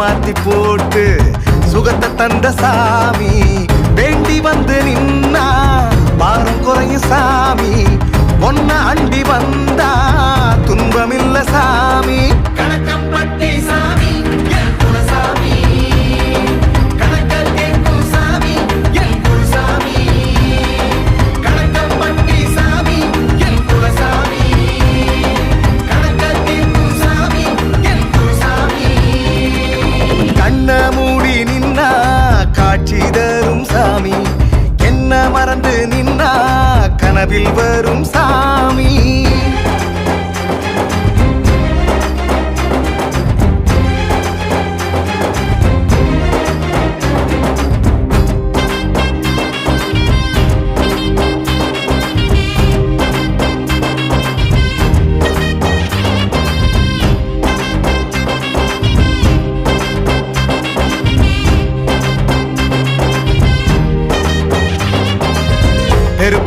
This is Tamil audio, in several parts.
மாத்தி போட்டு சுகத்தை தந்த சாமி வேண்டி வந்து நின்னா கனவில் வரும் சாமி.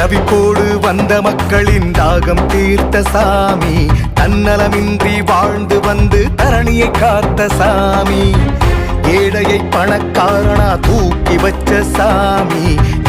தவிப்போடு வந்த மக்களின் தாகம் தீர்த்த சாமி தன்னலமின்றி வாழ்ந்து வந்து தரணியை காத்த சாமி ஏழையை பணக்காரனா தூக்கி வச்ச சாமி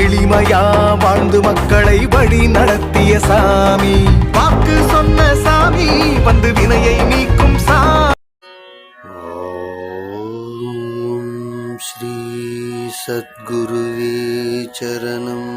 எளிமையா வாழ்ந்து மக்களை வழி நடத்திய சாமி வாக்கு சொன்ன சாமி வந்து வினையை நீக்கும் சாமி ॐ श्री सद्गुरुवे चरणम्